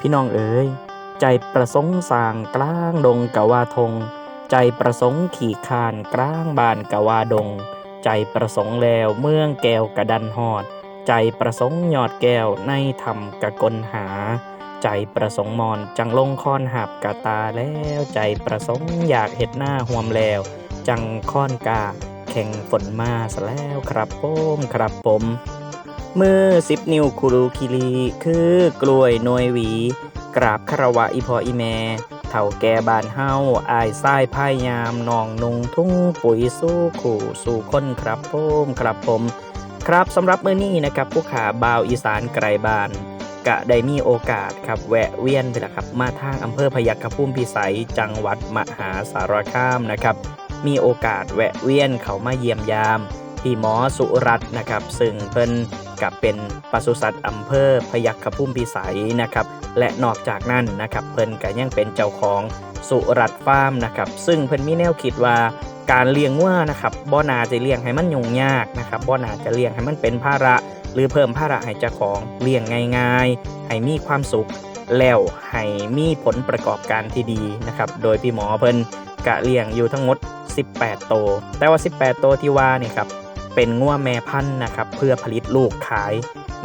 พี่น้องเอ๋ยใจประสงค์สางกลางดงกะว่าทง ใจประสงค์ขี่คานกลางบานกะว่าดง ใจประสงค์แล้วเมืองแก้วกระดันหอด ใจประสงค์ยอดแก้วในธรรมกะกลหา ใจประสงค์มอนจังลงคอนหับกะตาแล้วใจประสงค์อยากเห็ดหน้าห่วมแล้ว จังค้อนกาแข่งฝนมาซะแล้วครับผมครับผม มือสิบนิ้วคุรูคิรีคือกล้วยนวยหวี กราบคารวะอีพออีแม่เถ่าแก่บานเฮาอายซ้ายพายยามนองนุงทุ่งปุ๋ยสู้ขู่สู่คนครับผมครับผม ครับสำหรับมื้อนี้นะครับผู้ขาบาวอีสานไกลบานกะได้มีโอกาสครับแวะเวียนไปละครับ มาทางอำเภอพยัคฆภูมิพิสัยจังหวัดมหาสารคามนะครับ มีโอกาสแวะเวียนเขามาเยี่ยมยามพี่หมอสุรัตน์นะครับ ซึ่งเพิ่น กับเป็นปศุสัตว์อำเภอพยัคฆภูมิพิสัยนะครับ และนอกจากนั้นนะครับเพิ่นก็ยังเป็นเจ้าของสุรัตฟาร์มนะครับ ซึ่งเพิ่นมีแนวคิดว่าการเลี้ยงวัวนะครับบ่นาจะเลี้ยงให้มันยุ่งยากนะครับบ่นาจะเลี้ยงให้มันเป็นภาระ หรือเพิ่มภาระให้เจ้าของเลี้ยงง่ายๆให้มีความสุขแล้วให้มีผลประกอบการที่ดีนะครับ โดยพี่หมอเพิ่นกะเลี้ยงอยู่ทั้งหมด 18 โตวแต่ว่า 18 โตวที่ว่านี่ครับ เป็นง่วแม่พันธุ์นะครับเพื่อผลิตลูกขาย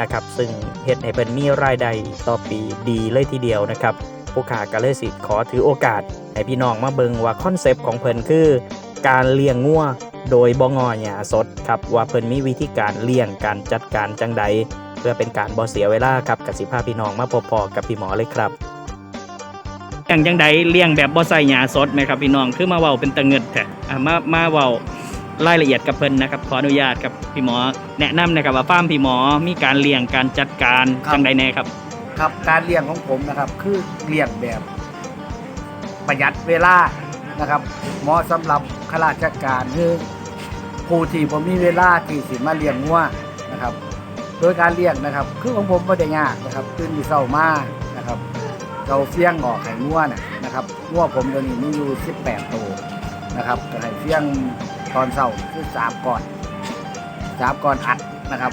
นะครับซึ่งเฮ็ดให้เพิ่นมีรายได้ต่อปีดีเลยทีเดียวนะครับผู้ขาก็เลยสิขอถือโอกาส ให้พี่น้องมาเบิงว่าคอนเซปต์ของเพิ่นคือ การเลี้ยงงัวโดยบ่งอหยาสดครับว่าเพิ่นมีวิธีการเลี้ยงการจัดการจังใด เพื่อเป็นการบ่เสียเวลาครับกับสิพาพี่น้องมาพบพอกับพี่หมอเลยครับอย่างจังใดเลี้ยงแบบบ่ใส่หยาสดไหมครับพี่น้องคือมาเว้าเป็นตะเงิดแท้อะมามาเว้า รายละเอียดกับเพิ่นนะครับขออนุญาตครับพี่หมอ แนะนำนะครับว่าฟาร์มพี่หมอมีการเลี้ยงการจัดการครับ จังใดแน่ครับ ครับการเลี้ยงของผมนะครับ คือเลี้ยงแบบประหยัดเวลานะครับ เหมาะสำหรับข้าราชการคือผู้ที่ผมมีเวลาที่สิมาเลี้ยงงัวนะครับ โดยการเลี้ยงนะครับ คือของผมไม่ได้ยากนะครับตื่นที่เช้ามานะครับเราเฟี้ยงออกไข่งัวน่ะนะครับงัวผมตัวนี้มีอยู่ 18 ตัวนะครับก็ให้เฟี้ยง ตอนเช้าคือสามก่อนสามก่อนอัดนะครับ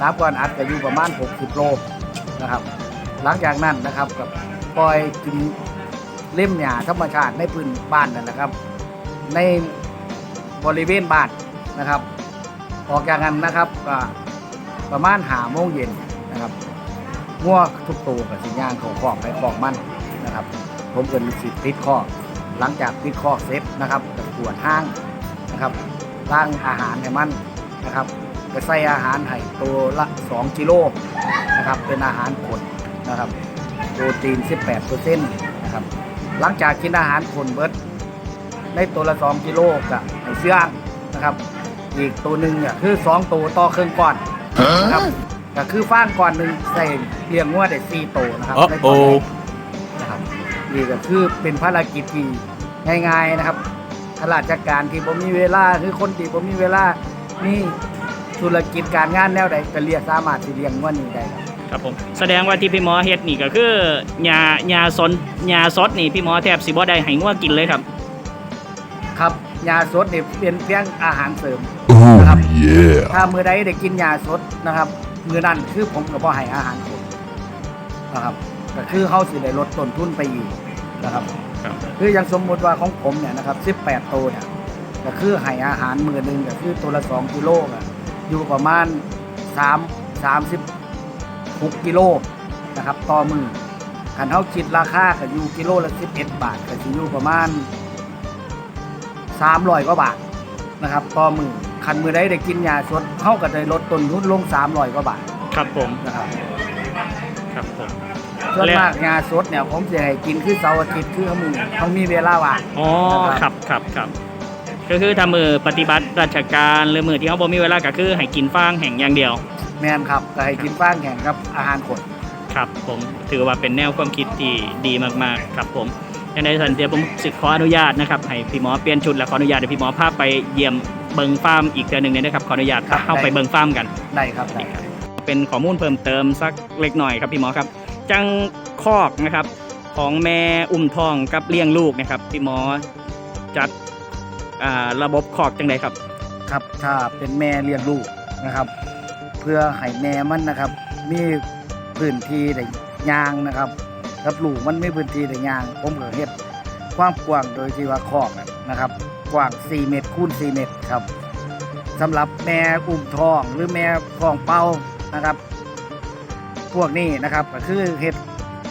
สามก่อนอัดก็อยู่ประมาณ 60 โลนะครับ หลังจากนั้นนะครับกับปล่อยกินเล่มหญ้าธรรมชาติในพื้นบ้านนั่นนะครับ ในบริเวณบ้านนะครับ ออกจากนั้นนะครับก็ประมาณหาโมงเย็นนะครับง่วทุกตัวกับสิย่างเขาคอกไปคอกมันนะครับ ผมเกินสิติดข้อหลังจากติดข้อเสร็จนะครับก็ขวดห้าง นะครับตั้งอาหารให้มันนะครับก็ใส่อาหารให้ตัวละ2กิโลนะครับเป็นอาหารผลนะครับโปรตีน 18%นะครับหลังจากกินอาหารผลเบิดในตัวละ 2 กิโลกับไอ้เสื้องนะครับ อีกตัวหนึ่งเนี่ยคือ 2 ตัวต่อเครื่องก่อนนะครับก็คือฟางก่อนหนึ่งใส่เลี้ยงงัวได้4ตัวนะครับในตัวแรกนะครับนี่ก็คือเป็นภารกิจที่ง่าย ๆนะครับ ข้าราชการที่ผมมีเวลาคือคนที่ผมมีเวลานี่ธุรกิจการงานแนวใดก็เรียกสามารถที่เลี้ยงงัวนี่ได้ครับครับผมแสดงว่าที่พี่หมอเฮ็ดนี่ก็คือหญ้าหญ้าสนหญ้าสดนี่พี่หมอแทบสิบ่ได้ให้งัวกินเลยครับ ครับยาสดเนี่ยเป็นเพียงอาหารเสริม Oh นะครับ yeah. ถ้ามือใดได้กินยาสดนะครับ มือนั้นคือผมกับพ่อให้อาหารคนนะครับก็คือเขาสิได้ลดต้นทุนไปอีกนะครับ ครับคืออย่างสมมุติว่าของผมเนี่ยนะครับ18ตัวเนี่ยก็คือให้อาหารมือหนึ่งก็คือตัวละ 2กิโลอะอยู่ประมาณ 3 36กิโลนะครับต่อมือคันเขาคิดราคาก็อยู่กิโลละ11 บาทก็สิอยู่ประมาณ300กว่าบาทนะครับต่อมือคันมือใดได้กินยาสดเขาก็ได้ลดต้นทุนลง300กว่าบาทครับผมนะครับครับผม ส่วนและมากยาสดเนี่ยผมจะให้กินคือเสาร์อาทิตย์คือเขามือเขามีเวลาว่าง อ๋อครับครับครับก็คือถ้ามือปฏิบัติราชการหรือมือที่เขาบ่มีเวลาก็คือให้กินฟางแห่งอย่างเดียว แมนครับก็ให้กินฟางแข่งกับอาหารขด ครับผมถือว่าเป็นแนวความคิดที่ดีมากๆครับผมยังไงสันเดียวผมสิขออนุญาตนะครับให้พี่หมอเปลี่ยนชุดและขออนุญาตให้พี่หมอพาไปเยี่ยมเบิงฟาร์มอีกเดือนหนึ่งเลยนะครับขออนุญาตพาเข้าไปเบิงฟาร์มกัน ได้ครับได้เป็นข้อมูลเพิ่มเติมสักเล็กหน่อยครับพี่หมอครับ จังคอกนะครับ ของแม่อุ้มท้องกับเลี้ยงลูกนะครับพี่หมอจัดระบบคอกจังไดครับ ครับถ้าเป็นแม่เลี้ยงลูกนะครับ เพื่อให้แม่มันนะครับ มีพื้นที่ได้ยางนะครับกับลูกมันไม่พื้นที่ในยางผมก็เฮ็ดความกว้างโดยที่ว่าคอกนะครับ กว้าง 4 เมตรคูณ4เมตรครับสำหรับแม่อุ้มท้องหรือแม่ทองเป่านะครับ พวกนี้นะครับก็คือเฮ็ด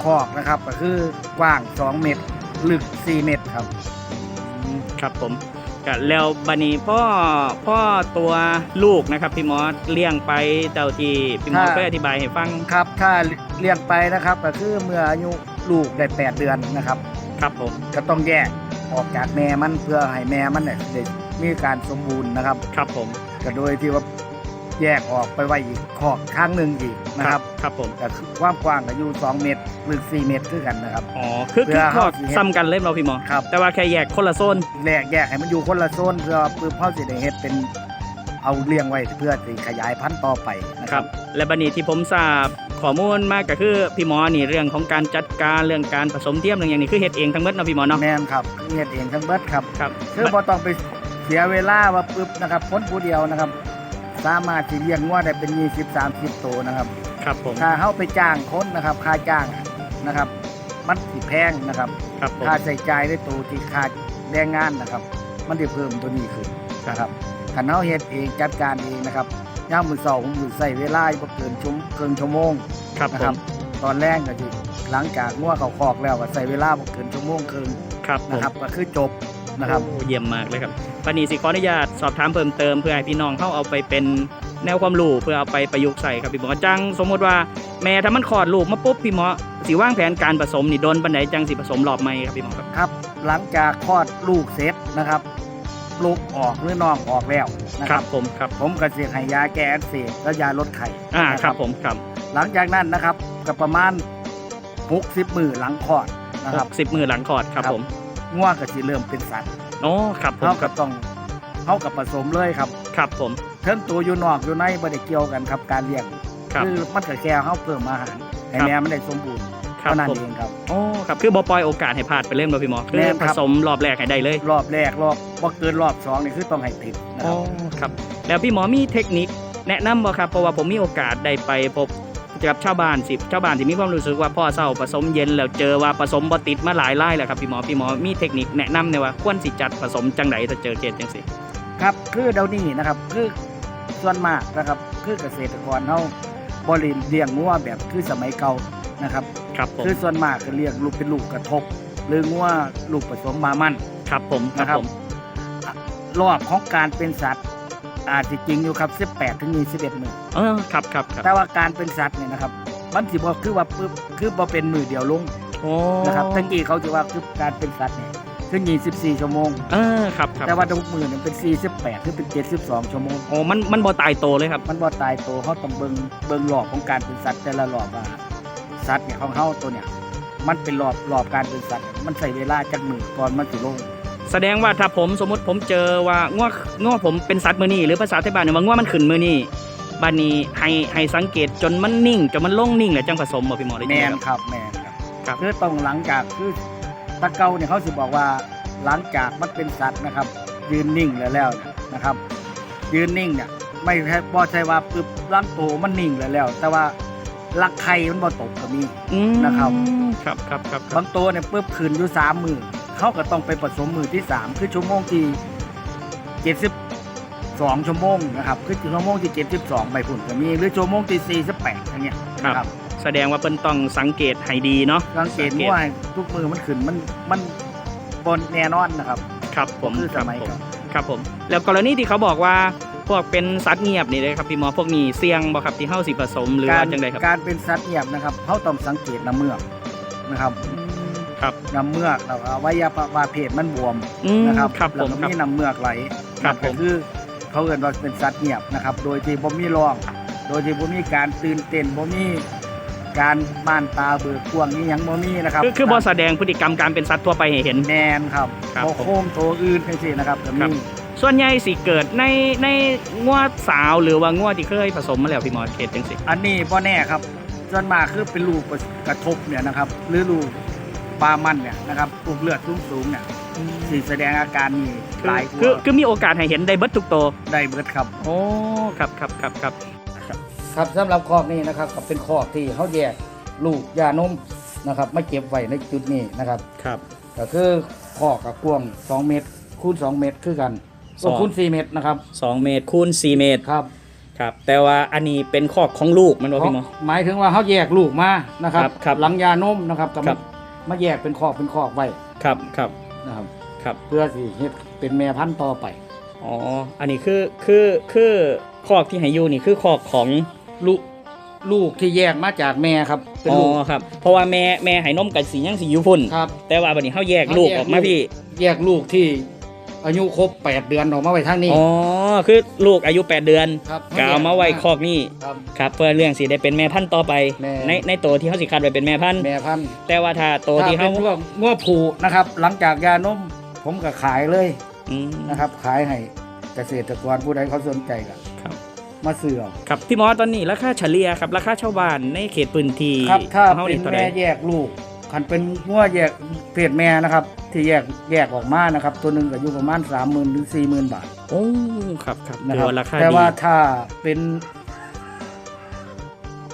คอกนะครับ ก็คือกว้าง 2 เมตรลึก 4 เมตรครับอืมครับผมก็แล้วบัดนี้พ่อพ่อตัวลูกนะครับพี่หมอเลี้ยงไปเต่าที่พี่หมอถ้าเคยอธิบายให้ฟังครับ ถ้าเลี้ยงไปนะครับ ก็คือเมื่ออายุลูกได้ 8 เดือนนะครับ ครับผมก็ต้องแยกออกจากแม่มันเพื่อให้แม่มันเนี่ยได้มีการสมบูรณ์นะครับ ครับผมก็โดยที่ว่า แยกออกไปไว้อีกขอกข้างหนึ่งอีกนะครับครับผมก็คือความกว้างก็อยู่ 2 เมตรลึก4เมตรคือกันนะครับ อ๋อ คือเพื่คืออข้อเฮาสิเฮ็ดซ้ำกันเล่มเราะพี่หมอครับแต่ว่าแค่แยกคนละโซนแยกแยกให้มันอยู่คนละโซนเพื่อเพื่อเพ่อสิได้เฮ็ดเป็นเอาเลี้ยงไว้เพื่อสิขยายพันธุ์ต่อไปนะคครัรับบและบัดนี้ที่ผมทราบข้อมูลมาก็คือพี่หมอนี่เรื่องของการจัดการเรื่องการผสมเทียมเรื่องอย่างนี้คือเฮ็ดเองทั้งหมดเนาะพี่หมอเนาะแม่นครับเฮ็ดเองทั้งเบิดครับครับคือบ่ต้องไปเสียเวลาว่าปึ๊บนะครับคนผู้เดียวนะครับ สามารถที่เลี้ยงงัวได้เป็น 20 30ตัวนะครับ ครับผม ถ้าเฮาไปจ้างคนนะครับ ค่าจ้างนะครับ มันสิแพงนะครับ ครับผม ค่าใช้จ่ายในตัวที่ค่าแรงงานนะครับ มันได้เพิ่มตัวนี้ขึ้นนะครับคันเฮาเฮ็ดเองจัดการเองนะครับยามมื้อเช้าผมอยู่ใช้เวลาบ่เกินชั่วเกินชั่วโมงครับนะผครับ ม ตอนแรกก็สิหลังจากงัวเข้าคอกแล้วก็ใช้เวลาบ่เกินชั่วโมงครึ่งครับผมนะครับ ก็คือจบนะครับ โอ้เยี่ยมมากเลยครับ ปันนี้สิขออนุญาตสอบถามเพิ่มเติมเพื่อให้พี่น้องเข้าเอาไปเป็นแนวความรู้เพื่อเอาไปประยุกต์ใส่ครับพี่หมอจังสมมติว่าแม่ถ้ามันคลอดลูกมาปุ๊บพี่หมอสิวางแผนการผสมนี่โดนปันไหนจังสิผสมรอบใหม่ครับพี่หมอครับครับ หลังจากคลอดลูกเสร็จนะครับลูกออกหรือน้องออกแล้วนะคครัรับบผมครับผมก็สิให้ยาแก้อักเสบและยาลดไข้อ่านะ ครับผมครับหลังจากนั้นนะครับก็ประมาณ 60มือหลังคลอดนะครับ สิบมือหลังคลอดครับครับ ผม ง่วงก็สิเริ่มเป็นสัตว์ โอ้ครับผมเฮาคก็รับต้องเฮากับผสมเลยครับครับผมเทั้งตัวอยู่นอกอยู่ในบ่ได้เกี่ยวกันครับการเลี้ยงครับคือมันก็แค่เฮาเพิ่มอาหารให้ครับ แม่มันได้สมบูรณ์ครับเท่านั้นผมเองครับ โอ้ครับคือบ่ปล่อยโอกาสให้พลาดไปเล่นบ่พี่หมอคืแม่อนครับผสมรอบแรกให้ได้เลยรอบแรกรอบบ่เกินรอบสองนี่คือต้องให้ติดนะคอ๋รัอบครับ แล้วพี่หมอมีเทคนิคแนะนำบ่ครับเพราะว่าผมมีโอกาสได้ไปพบ กับชาวบ้านสิชาวบ้านที่มีความรู้สึกว่าพ่อเศร้าผสมเย็นแล้วเจอว่าผสมบ่ติดมาหลายไร่แล้วครับพี่หมอพี่หมอมีเทคนิคแนะนำเนี่ยว่าควรสิจัดผสมจังไดถ้าเจอเคสจังซี่ครับคือเดี๋ยวนี้นะครับคือส่วนมากนะครับคือเกษตรกรเฮาบ่ได้เลี้ยงงัวแบบคือสมัยเก่านะครับครับผมคือส่วนมากก็เลี้ยงลูกเป็นลูกกระทบ หรืองัวลูกผสมมามั่นครับผมนะครับรอบของการเป็นสัตว์ อาจจะจริงอยู่ครับ 18 ถึง21 มื้อเออครับครับครับแต่ว่าการเป็นสัตว์เนี่ยนะครับมันสิบ่คือว่าปึ๊บคือบ่เป็นมือเดียวลงโอ้นะครับตั้งกี้เขาจะว่าคือการเป็นสัตว์เนี่ยคือ24 ชั่วโมง เออครับครับแต่ว่าทุกมือเนี่ยเป็น 48 คือเป็น 72 ชั่วโมง โอ้มันมันบ่ตายโตเลยครับมันบ่ตายตัวเขาต้องเบิ่งเบิ่งรอบของการเป็นสัตว์แต่ละรอบว่าสัตว์เนี่ยของเฮาตัวเนี่ยมันเป็นรอบรอบการเป็นสัตว์ มันใช้เวลาจักมือก่อนมันสิลง แสดงว่าถ้าผมสมมติผมเจอว่าง่วง่วผมเป็นสัตว์มือนี่หรือภาษาไทยบ้านเนี่ยว่าง่วมันขึ้นมือนี่บ้านนี้ให้ให้สังเกตจนมันนิ่งจนมันลงนิ่งแล้วจังผสมบ่พี่หมอได้แมยินไหครับแมนครับครับคือต้องหลังจากคือตะเกาเนี่ยเขาสิบอกว่าหลังจากมันเป็นสัตว์นะครับ ยืนนิ่งแล้วแล้วเนี่ยนะครับ ยืนนิ่งเนี่ยไม่ใช่บ่ใช่ว่าปึ๊บลำตัวมันนิ่งแล้วแล้ว แต่ว่าลักไข่มันบ่ตกก็มี อืมนะครับ ครับครับครับครับ บางตัวเนี่ยปึ๊บขึ้นอยู่สามมือ เขาก็ต้องไปผสมมือที่สามคือชั่วโมงที่เจ็ดสิบสองชั่วโมงนะครับคือชั่วโมงที่เจ็ดสิบสองใบพุ่นก็มีหรือชั่วโมงที่สี่สิบแปดอย่างเงี้ยนะครับแสดงว่าเพิ่นต้องสังเกตให้ดีเนาะสังเกตว่าทุกมือมันขึ้นมันมันบนแน่นอนนะครับ ครับผมคือคสรับมัยผมก่อนครับผม แล้วกรณีที่เขาบอกว่าพวกเป็นสัตว์เงียบนี่เลยครับพี่หมอพวกนี้เสี่ยงบ่ครับที่เฮาสิผสมหรือการว่าจังไดครับการเป็นสัตว์เงียบนะครับเขาต้องสังเกตน้ำเมือกนะครับอืม ครับน้ำเมือกแล้วก็อวัยวะเพศมันบวมอืมนะครับครับแล้ผวมก็ครับ มีน้ำเมือกไหลครับก็ผมคือเขาเอ่นว่าเป็นสัตว์เงียบนะครับ โดยที่บ่มีร้อง โดยที่บ่มีการตื่นเต้นบ่มีการบ้านตาเบิกกวางนี่ยังบ่มีนะครับคือคือบ่แสดงพฤติกรรมการเป็นสัตว์ทั่วไปให้เห็น แมนครับครับบ่ผมโค้งตัวอื่นจังซี่นะครับก็ครัมี บ ส่วนใหญ่สิเกิดในในงวดสาวหรือว่างวดที่เคยผสมมาแล้วพี่หมอเขตจังสิ อันนี้บ่แน่ครับส่วนมากคือเป็นลูกกระทบเนี่ยนะครับ หรือลูก ปลามันเนี่ยนะครับกลุ่มเลือดสูงๆเนี่ยสิแสดงอาการนี่คือหลายคืตัอวคือมีโอกาสให้เห็นได้เบิดทุกตัวได้เบิดครับโอ้ครับครับครับครับครับสำหรับคอกนี้นะครับก็เป็นคอกที่เขาแยกลูกยานมนะครับมาเก็บไว้ในจุดนี้นะครับครับก็คือข้อกับกว้าง2 เมตร คูณ 2 เมตรคือกันสองคูณ 4 เมตรนะครับสองเมตรคูณสี่เมตรครับครับแต่ว่าอันนี้เป็นคอกของลูกมันว่าพี่หมอหมายถึงว่าเขาแยกลูกมานะครับครับครับหลังยานมนะครับก็ครัมาบ มาแยกเป็นคอกเป็นคอกไว้ครับครับนะครับ ครับเพื่อสิเฮ็ดเป็นแม่พันธุ์ต่อไป อ๋ออันนี้คือคือคือคอกที่ให้อยู่นี่คือคอกของลูกลูกที่แยกมาจากแม่ครับเป็นอ๋อลูกครับ เพราะว่าแม่แม่ให้นมกับสียังสีอยู่พุ่น ครับ แต่ว่าบัดนี้เขาแยกลูกออกมาพี่ แยกลูกที่ อายุครบ8เดือนออกมาไว้ทางนี้ อ๋อคือลูกอายุ 8 เดือนครับก็เอามาไว้คอกนี่ครับ ครับเพื่อเรื่องสีได้เป็นแม่พันธุ์ต่อไป แม่ ในในตัวที่เขาสิคัดไว้เป็นแม่พันธุ์แม่พันธุ์แต่ว่าถ้าตัวที่ถ้าเขาเป็นพวกงัวผูนะครับ หลังจากยานมผมก็ขายเลยอืมนะครับ ขายให้เกษตรกรผู้ใดเขาสนใจก็ครับ มาซื้อเอาครับพี่หมอตอนนี้ราคาเฉลี่ยครับราคาชาวบ้านในเขตพื้นที่ครับถ้าของเป็นท่าใดแม่แยกลูก คันเป็นงัวแยกเพศแม่นะครับ ที่แยกแยกออกมานะครับ ตัวหนึ่งก็อยู่ประมาณสามหมื่นถึงสี่หมื่นบาทโอ้ครับครับนะถืคอรับว่าราคาแต่ดี ว่าถ้าเป็น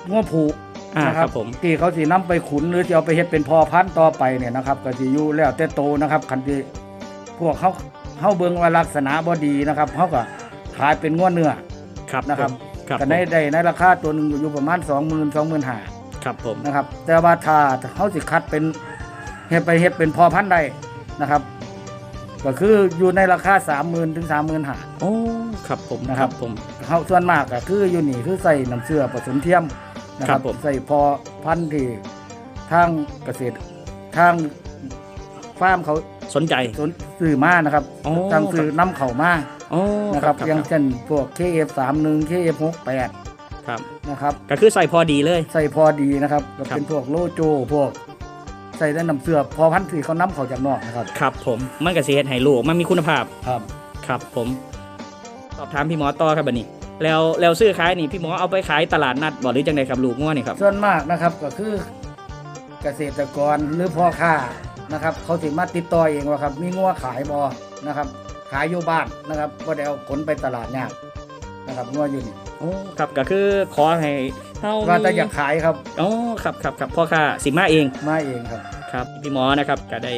งัวผูกอ่านะคครัรับบผม ที่เขาสีน้ำไปขุนหรือจะเอาไปเฮ็ดเป็นพอพันธุ์ต่อไปเนี่ยนะครับ ก็จะอยู่แล้วแต่โตนะครับคันที่พวกเขาเขาเบิ่งว่าลักษณะบ่ดีนะครับเขาก็ขายเป็นงัวเนื้อครับนะครับผมครับก็ได้ได้ในราคาตัวหนึ่งอยู่ประมาณสองหมื่นสองหมื่นห้า ครับผมนะครับ แต่ว่าถ้าเขาสิคัดเป็นเฮ็ดไปเฮ็ดเป็นพอพันธุ์ได้นะครับ ก็คืออยู่ในราคาสามหมื่นถึงสามหมื่นห้าโอ้ครับผมนะคครัรับบผม เขาส่วนมากก็คืออยู่นี่คือใส่น้ำเชื่อผสมเทียมนะคครัรับบผม ใส่พอพันธุ์ที่ทางเกษตรทางฟาร์มเขาสนใจ สนซื้อมานะครับอ๋อ ทางซื้อนำเข้ามาโอ้นะครับครัอย่างบเช่นพวก KF31 KF68 ครับนะครับ ก็คือใส่พอดีเลย ใส่พอดีนะครับก็ครับเป็นพวกโลโจพวก ใส่ได้น้ำเสือพอพันธุ์ที่เขานำเข้าจากนอกนะครับ ครับ ผมมันก็สิเฮ็ดให้ลูกมันมีคุณภาพครับ ครับผมสอบถามพี่หมอต่อครับบัดนี้ แล้วแล้วซื้อขายนี่พี่หมอเอาไปขายตลาดนัดบ่หรือจังไดครับลูกง้อนี่ครับส่วนมากนะครับก็คือเกษตรกรหรือพ่อค้านะครับ เขาสิมาติดต่อเองว่าครับ มีงัวขายบอนะครับ ขายอยู่บ้านนะครับก็ได้เอาขนไปตลาดยากนะครับงัวอยู่นี่ โอ้ครับก็คือขอให้เฮาว่าแต่อยากขายครับอ๋อครับครับครับพ่อค้าสิมาเองมาเองครับครับพี่หมอนะครับก็ได้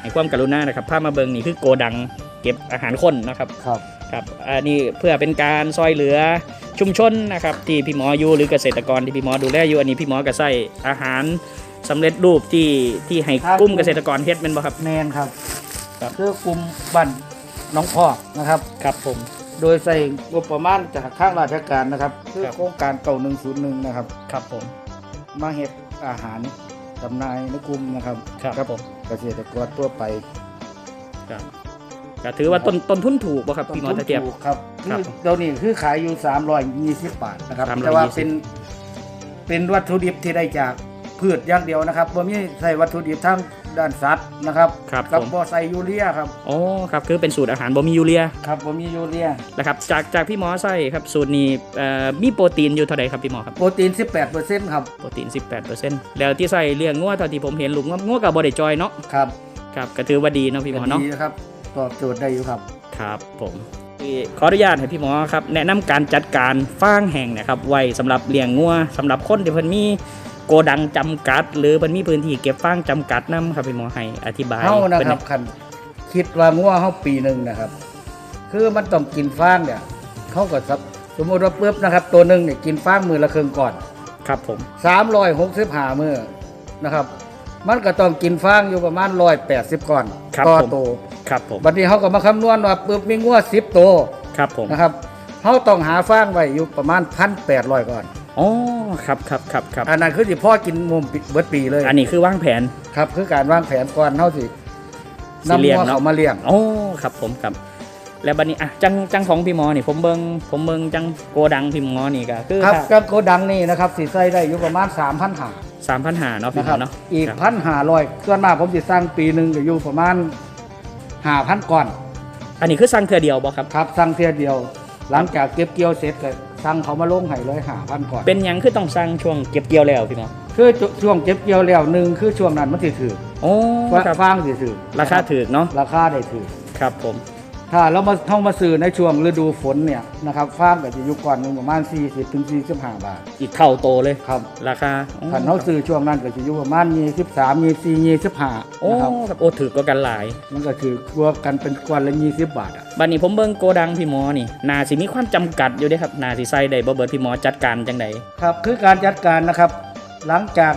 ให้ความกรุณานะครับพามาเบิงนี่คือโกดังเก็บอาหารคนนะครับครับครับอันนี้เพื่อเป็นการซอยเหลือชุมชนนะครับที่พี่หมออยู่หรือเกษตรกรที่พี่หมอดูแลอยู่อันนี้พี่หมอก็ใส่อาหารสำเร็จรูปที่ที่ให้ครับกลุ่มเกษตรกรเฮ็ดเป็นบ่ครับแมนครับ ครับคือกลุ่มบ้านน้องพ่อนะครับ ครับผม โดยใส่งบประมาณจากข้างราชการนะครับ คือครับโครงการเก่า101 นะครับ ครับผม มาเฮ็ดอาหารจำหน่ายในกลุ่มนะครับครับผมเกษตรกรทั่วไปครับก็ถือว่าต้นต้นทุนถูกบ่ครับพี่หมอตะเกียบถูกครับครัคืบอเดี๋ยวนี้คือขายอยู่ 320 บาทนะครับ320แต่ว่าเป็นเป็นวัตถุดิบที่ได้จากพืชอย่างเดียวนะครับบ่มีใส่วัตถุดิบทาง ด้านสัตว์นะครับครับกับผมบ่ใส่ยูเรียครับอ๋อครับคือเป็นสูตรอาหารบ่มียูเรียครับบ่มียูเรีย นะครับจากจากพี่หมอใส่ครับสูตรนี้เอ่อมีโปรตีนอยู่เท่าไหร่ครับพี่หมอครับโปรตีน 18%ครับโปรตีน 18%แล้วที่ใส่เลี้ยงงัวเท่าที่ผมเห็นลูกงัวงัวกับบอดจอยเนาะครับครับก็ถือว่าดีเนาะพี่หมอเนาะ ดีนะครับตอบโจทย์ได้อยู่ครับ ครับผมขออนุญาตให้พี่หมอครับ แนะนำการจัดการฟางแห่งนะครับ ไว้สำหรับเลี้ยงงัวสำหรับคนที่เพิ่นมี โกดังจำกัด หรือเพิ่นมีพื้นที่เก็บฟางจำกัดนํครับพี่หมอให้อธิบายเฮานะพิ่ครับคันคิดว่างัวเฮาปีหนึงนะครับ คือมันต้องกินฟางเนี่ยเขาก็สับสมมุติว่าปึ๊บนะครับ ตัวหนึงเนี่ยกินฟางมือละครึ่งก่อน ครับผม 365มื้อนะครับ มันก็ต้องกินฟางอยู่ประมาณ 180ก่อนครับต่อผม โตวครับผมบัดนี้เขาก็มาคำนวณว่าปึ๊บมีงัว10ตัวครับผมนะครับเขาต้องหาฟางไว้อยู่ประมาณ 1,800ก่อน อ๋อ ครับครับครับครับอันนั้นคือสิพ่อกินมุมปีเบิดปีเลยอันนี้คือวางแผน ครับ คือการวางแผนก่อนเฮาสิสินำเลี้ยงงัวเนาะเขามาเลี้ยงอ๋อครับผมครับ แล้วบัดนี้อะจังจังของพี่หมอนี่ ผมเบิงผมเบิงจังโกดังพี่หมอนี่ก็คือครับกับโกดังนี่นะครับสิใส่ได้อยู่ประมาณ3,000หาสามพันหาเนาะพี่นะหคมรัอบเนาะอีกครับพันหาร้อยส่วนมากผมสิสร้างปีหนึ่งก็อยู่ประมาณหาพันก่อน อันนี้คือสั่งเทือเดียวบ่ครับครับสร้างเทียเดียว หลังจากเก็บเกี่ยวเสร็จก็ สั่งเขามาลงให้เลยหาพันก่อน เป็นหยังคือต้องสั่งช่วงเก็บเกี่ยวแล้วพี่หมอคือช่วงเก็บเกี่ยวแล้วหนึ่งคือช่วงนั้นมันสิถือโอ้ว่าครับฟางสิถือราคาถือเนาะราคาได้ถือครับผม ถ้าเรามาเข้ามาซื้อในช่วงฤดูฝนเนี่ยนะครับฟาร์มก็จะอยู่ก่อนหนึงประมาณ 40ถึง45 บาท อีกเท่าโตเลย ครับราคาถ้าเราซื้อช่วงนั้นก็จะอยู่ประมาณ23 24 25โอ้นะครับครับโอ้ถือก็กันหลาย มันก็คือรวมกันเป็นกวนละ 20 บาทอะบัดนี้ผมเบิ่งโกดังพี่หมอนี่นาสิมีความจำกัดอยู่เด้ครับนาสิใส่ได้บ่เบิดพี่หมอจัดการจังได ครับคือการจัดการนะครับ หลังจาก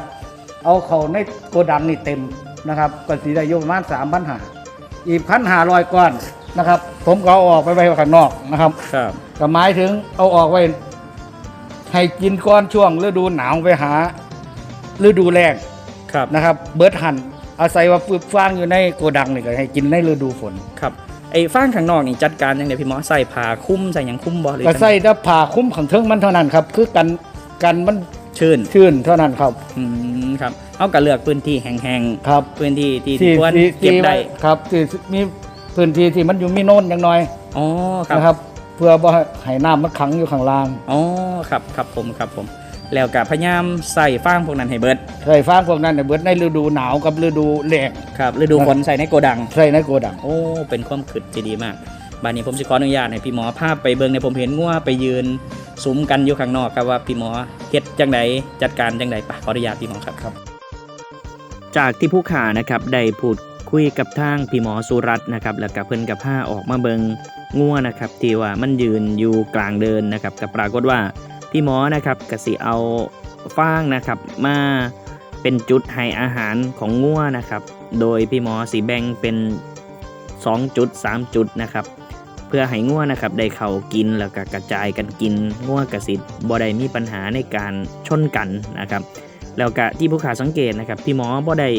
เอาเขาในโกดังนี่เต็มนะครับก็สิได้อยู่ประมาณ3,500อีก1,500ก้อน นะครับ ผมก็เอาออกไปไว้ข้างนอกนะครับครับก็หมายถึงเอาออกไว้ ให้กินก้อนช่วงฤดูหนาวไปหาฤดูแรงครับนะครับ เบิร์ดหันอาศัยว่าฟืบฟางอยู่ในโกดังนี่ก็ให้กินในฤดูฝนครับไอ้ฟางข้างนอกนี่จัดการจังไดพี่หมอใส่ผ้าคลุมใส่หยังคลุมบ่หรือก็จังใส่ดับผ่าคุ้มขังเทิงมันเท่านั้นครับ คือกันกันมันชื่นชื้นเท่านั้นครับอืมครับเอาก็เลือกพื้นที่แห้งครับๆพื้นที่ที่ที่ควรที่เก็บได้ที่ครับที่มี พื้นที่ที่มันอยู่มีโน่นอย่างน้อยอ๋อครับนะครับ เพื่อบ่ให้น้ำมันขังอยู่ข้างล่างอ๋อครับครับผมครับผมแล้วก็พยายามใส่ฟางพวกนั้นให้เบิดใส่ฟางพวกนั้นเนี่ยเบิดในฤดูหนาวกับฤดูแล้งครับฤดูฝนใส่ในโกดัง ใส่ในโกดัง โอ้ เป็นความคิดที่ดีมากบานนี้ผมสิขออนุญาตให้พี่หมอภาพไปเบิ่งในผมเห็นงัวไปยืนซุ้มกันอยู่ข้างนอกครับว่าพี่หมอเฮ็ดจังไดจัดการจังไดปะขออนุญาตพี่หมอครับครับ จากที่ผู้ขานะครับได้พูด คุยกับทางพี่หมอสุรัตน์นะครับ แล้วก็เพิ่นกับผ้าออกมาเบิงงัวนะครับที่ว่ามันยืนอยู่กลางเดินนะครับก็ปรากฏว่าพี่หมอนะครับกสิเอาฟางนะครับมาเป็นจุดให้อาหารของงัวนะครับ โดยพี่หมอสีแบ่งเป็น 2 จุด 3 จุดนะครับ เพื่อให้งัวนะครับได้เข้ากินแล้วก็กระจายกันกินงัวกระสิบ่ได้มีปัญหาในการชนกันนะครับ แล้วก็ที่ผู้ขาสังเกตนะครับพี่หมอบ่ได้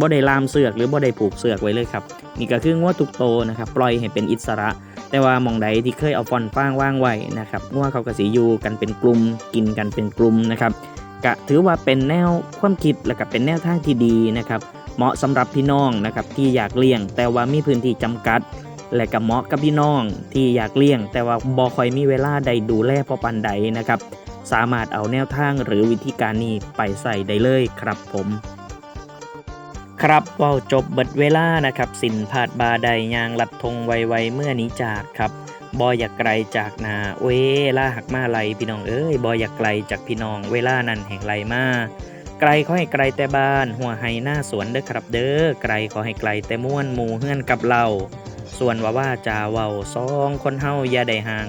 บ่ได้ลามเสือกหรือบ่ได้ผูกเสือกไว้เลยครับนี่ก็คืองัวทุกโตนะครับปล่อยให้เป็นอิสระ แต่ว่ามองใดที่เคยเอาฟอนฟางว่างไว้นะครับงัวเขาก็สิอยู่กันเป็นกลุ่มกินกันเป็นกลุ่มนะครับก็ถือว่าเป็นแนวความคิดและก็เป็นแนวทางที่ดีนะครับเหมาะสำหรับพี่น้องนะครับที่อยากเลี้ยง แต่ว่ามีพื้นที่จำกัด และก็เหมาะกับพี่น้องที่อยากเลี้ยง แต่ว่าบ่ค่อยมีเวลาใดดูแลพอปันใดนะครับ สามารถเอาแนวทางหรือวิธีการนี้ไปใส่ได้เลยครับผมครับว้าจบเบิดเวลานะครับ สินพาดบาใดยางลัดธงไวๆเมื่อนี้จากครับบออยากไกลจากนาเวลาหักมาไหลพี่น้องเอ้ยบออยากไกลจากพี่น้องเวลานั้นแห่งไหลมาไกลขอให้ไกลแต่บ้าน หัวไห้หน้าสวนเด้อครับเด้อไกลขอให้ไกลแต่ม่วนหมู่เฮือนกับเรา ส่วนว่าว่าจาเว้าสองคนเฮาอย่าได้ห่าง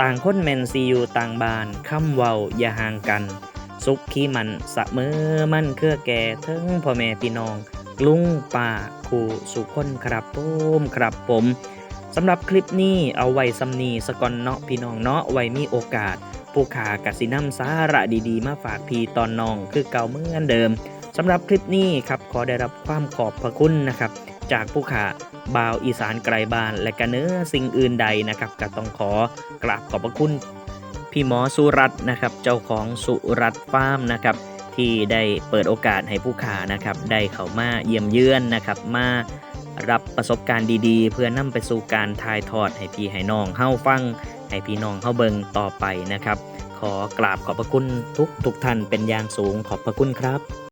ต่างคนแมนซีอยู่ต่างบานคำเว้าอย่าห่างกัน สุขขี้มันสะเมอมันเครือแก่เทิงพ่อแม่พี่น้อง ลุงป้าครูสุคนครับผมครับผมสำหรับคลิปนี้เอาไว้สำนีสกอนเนาะพี่น้องเนาะไว้มีโอกาส ผู้ขากสินำสาระดีๆ มาฝากพี่ตอนน้องคือเก่าเหมือนเดิมสำหรับคลิปนี้ครับขอได้รับความขอบพระคุณนะครับ จากผู้ขาบ่าวอีสานไกลบ้าน และกะเนื้อสิ่งอื่นใดนะครับก็ต้องขอกราบขอบพระคุณพี่หมอสุรัตน์นะครับ เจ้าของสุรัตน์ฟาร์มนะครับ ที่ได้เปิดโอกาสให้ผู้ขานะครับ ได้เข้ามาเยี่ยมเยือนนะครับ มารับประสบการณ์ดีๆ เพื่อนำไปสู่การถ่ายทอดให้พี่ให้น้องเฮาฟัง ให้พี่น้องเฮาเบิงต่อไปนะครับ ขอกราบขอบพระคุณทุกทุกท่านเป็นอย่างสูงขอบพระคุณครับ